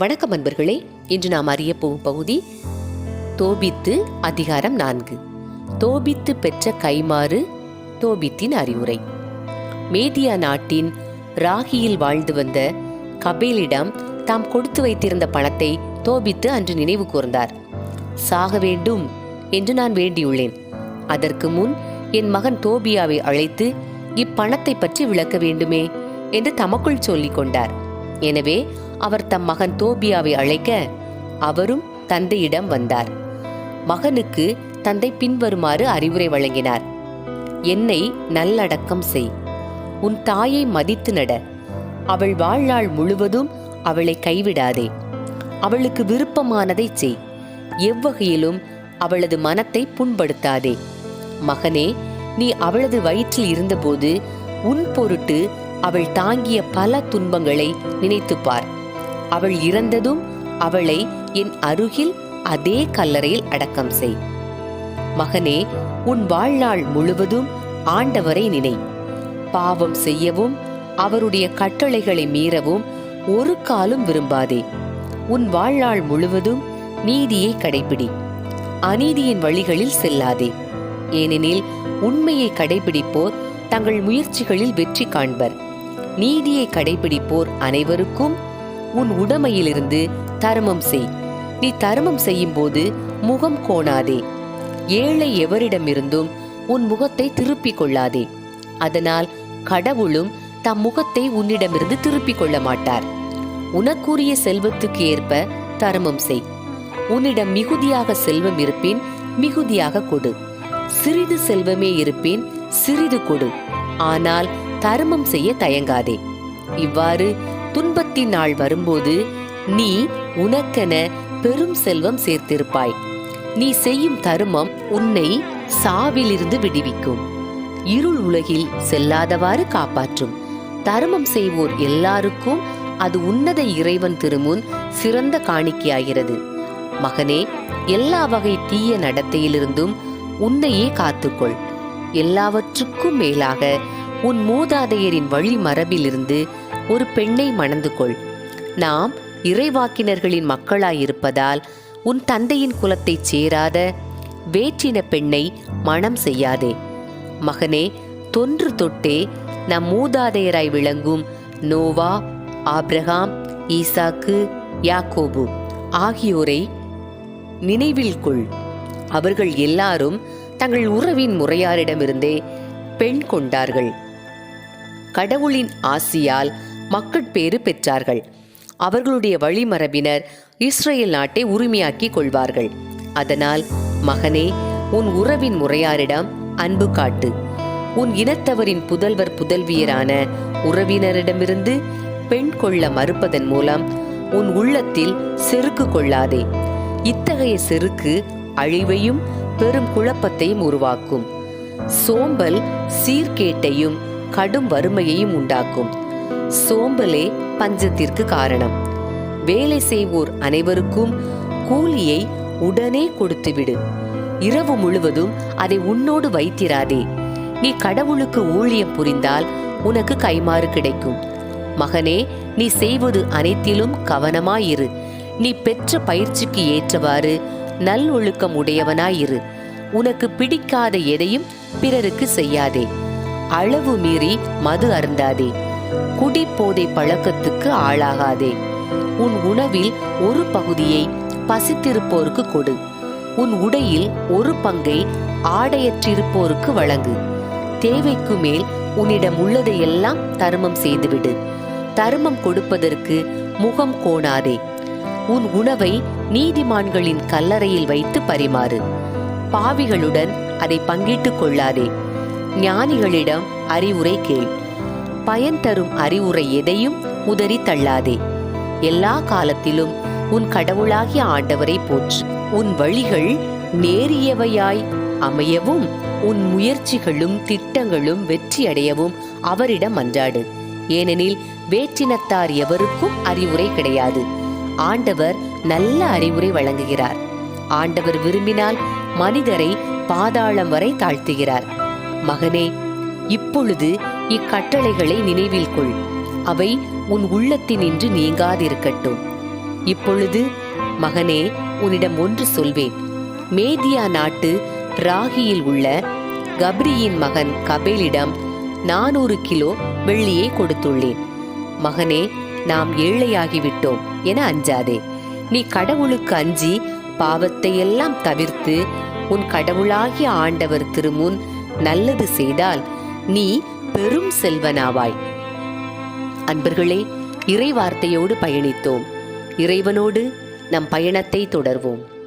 வணக்கம் அன்பர்களே இன்று நாம் அறிய போகும் பகுதி தோபித்து அதிகாரம் நான்கு. தோபித்து பெற்ற கைமாறு தோபித்தின் அறிவுரை. மேதியா நாட்டின் ராகியில் வாழ்ந்து வந்த கபேலிடம் தாம் கொடுத்து வைத்திருந்த பணத்தை தோபித்து அன்று நினைவு கூர்ந்தார். சாக வேண்டும் என்று நான் வேண்டியுள்ளேன். அதற்கு முன் என் மகன் தோபியாவை அழைத்து இப்பணத்தை பற்றி விளக்க வேண்டுமே என்று தமக்குள் சொல்லிக் கொண்டார். எனவே அவர் தம் மகன் தோபியாவை அழைக்க அவரும் தந்தையிடம் வந்தார். மகனுக்கு தந்தை பின்வருமாறு அறிவுரை வழங்கினார். என்னை நல்லடக்கம் செய். உன் தாயை மதித்து நட. அவள் வாழ்நாள் முழுவதும் அவளை கைவிடாதே. அவளுக்கு விருப்பமானதை செய். எவ்வகையிலும் அவளது மனத்தை புண்படுத்தாதே. மகனே நீ அவளது வயிற்றில் இருந்தபோது உன் பொருட்டு அவள் தாங்கிய பல துன்பங்களை நினைத்துப் பார் அவள் இறந்ததும் அவளை என் அருகில் அதே கல்லறையில் அடக்கம் செய். மகனே உன் வாழ்நாள் முழுவதும் ஆண்டவரை நினை. பாவம் செய்யவும் அவருடைய கட்டளைகளை மீறவும் ஒரு காலும் விரும்பாதே. உன் வாழ்நாள் முழுவதும் நீதியை கடைபிடி அநீதியின் வழிகளில் செல்லாதே. ஏனெனில் உண்மையை கடைபிடிப்போர் தங்கள் முயற்சிகளில் வெற்றி காண்பர். நீதியை கடைபிடிப்போர் அனைவருக்கும் உன் உடமையிலிருந்து தர்மம் செய். நீ தர்மம் செய்யும்போது முகம் கோணாதே. ஏழை எவரிடமிருந்தும் உன் முகத்தை திருப்பிக் கொள்ளாதே. அதனால் கடவுளும் தம் முகத்தை உன்னிடமிருந்து திருப்பிக் கொள்ள மாட்டார். உனக்குரிய செல்வத்துக்கு ஏற்ப தர்மம் செய். உன்னிடம் மிகுதியாக செல்வம் இருப்பின் மிகுதியாக கொடு. சிறிது செல்வமே இருப்பின் சிறிது கொடு. ஆனால் தர்மம் செய்ய தயங்காதே. இவ்வாறு துன்பத்தின் நாள் வரும்போது நீ உனக்கென பெரும் செல்வம் சேர்த்திருப்பாய். நீ செய்யும் தருமம் உன்னை சாவிலிருந்து விடுவிக்கும். இருள் உலகில் செல்லாதவாறு காப்பாற்றும். தருமம் செய்வோர் எல்லாருக்கும் அது உன்னத இறைவன் திருமுன் சிறந்த காணிக்கையாகிறது. மகனே எல்லா வகை தீய நடத்தையிலிருந்தும் உன்னையே காத்துக்கொள். எல்லாவற்றுக்கும் மேலாக உன் மூதாதையரின் வழி மரபிலிருந்து ஒரு பெண்ணை மணந்து கொள் நாம் இறைவாக்கினர்களின் மக்களாயிருப்பதால் உன் தந்தையின் குலத்தைச் சேராத வேற்றின பெண்ணை மணம் செய்யாதே. மகனே தொன்று தொட்டே நம் மூதாதையராய் விளங்கும் நோவா ஆப்ரஹாம் ஈசாக்கு யாக்கோபு ஆகியோரை நினைவில் கொள். அவர்கள் எல்லாரும் தங்கள் உறவின் முறையாரிடமிருந்தே பெண் கொண்டார்கள். கடவுளின் ஆசியால் மக்கட்பேறு பெற்றார்கள். அவர்களுடைய வழிமரபினர் இஸ்ரேல் நாட்டை உரிமையாக்கிக் கொள்வார்கள். அதனால் மகனே உன் உறவின் முறையாரிடம் அன்பு காட்டு. உன் இனத்தவரின் புதல்வர் புதல்வியரான உறவினரிடமிருந்து பெண் கொள்ள மறுப்பதன் மூலம் உன் உள்ளத்தில் செருக்கு கொள்ளாதே. இத்தகைய செருக்கு அழிவையும் பெரும் குழப்பத்தையும் உருவாக்கும். சோம்பல் சீர்கேட்டையும் கடும் வறுமையையும் உண்டாக்கும். சோம்பலே பஞ்சத்திற்கு காரணம். வேலை செய்வோர் அனைவருக்கும் கூலியை உடனே கொடுத்துவிடு. இரவு முழுவதும் அதை உன்னோடு வைத்திராதே. நீ கடவுளுக்கு ஊழியம் புரிந்தால் உனக்கு கைமாறு கிடைக்கும். மகனே நீ செய்வது அனைத்திலும் கவனமாயிரு. நீ பெற்ற பயிற்சிக்கு ஏற்றவாறு நல்லொழுக்கம் உடையவனாயிரு. உனக்கு பிடிக்காத எதையும் பிறருக்கு செய்யாதே. அளவு மீறி மது அருந்தாதே. குடிப்போதை பழக்கத்துக்கு ஆளாகாதே. உன் உணவில் ஒரு பகுதியை பசித்திருப்போருக்கு கொடு. உன் உடையில் ஒரு பங்கை ஆடையற்றிருப்போருக்கு வழங்கு. தேவைக்கு மேல் உன்னிடம் உள்ளதையெல்லாம் தருமம் செய்துவிடு. தருமம் கொடுப்பதற்கு முகம் கோணாதே. உன் உணவை நீதிமான்களின் கல்லறையில் வைத்து பரிமாறு. பாவிகளுடன் அதை பங்கிட்டுக் கொள்ளாதே. ஞானிகளிடம் அறிவுரை கேள். பயன் தரும் அறிவுரை எதையும் உதறி தள்ளாதே. எல்லா காலத்திலும் உன் கடவுளாகிய ஆண்டவரை போற்று. உன் வழிகள் நேரியவையாய் அமையவும் உன் முயற்சிகளும் திட்டங்களும் வெற்றியடையவும் அவரிடம் அன்றாடு. ஏனெனில் வேற்றினத்தார் எவருக்கும் அறிவுரை கிடையாது. ஆண்டவர் நல்ல அறிவுரை வழங்குகிறார். ஆண்டவர் விரும்பினால் மனிதரை பாதாளம் வரை தாழ்த்துகிறார். மகனே இப்பொழுது இக்கட்டளைகளை நினைவில் கொள். அவை உன் உள்ளத்தினின்று நீங்காதிருக்கட்டும். இப்பொழுது மகனே உன்னிடம் ஒன்று சொல்வேன். மேதியா நாட்டு ராகியில் உள்ள கப்ரியின் மகன் கபேலிடம் நானூறு கிலோ வெள்ளியை கொடுத்துள்ளேன். மகனே நாம் ஏழையாகிவிட்டோம் என அஞ்சாதே. நீ கடவுளுக்கு அஞ்சி பாவத்தை எல்லாம் தவிர்த்து உன் கடவுளாகிய ஆண்டவர் திருமுன் நல்லது செய்தால் நீ பெரும் செல்வனாவாய். அன்பர்களே இறை வார்த்தையோடு பயணித்தோம். இறைவனோடு நம் பயணத்தை தொடர்வோம்.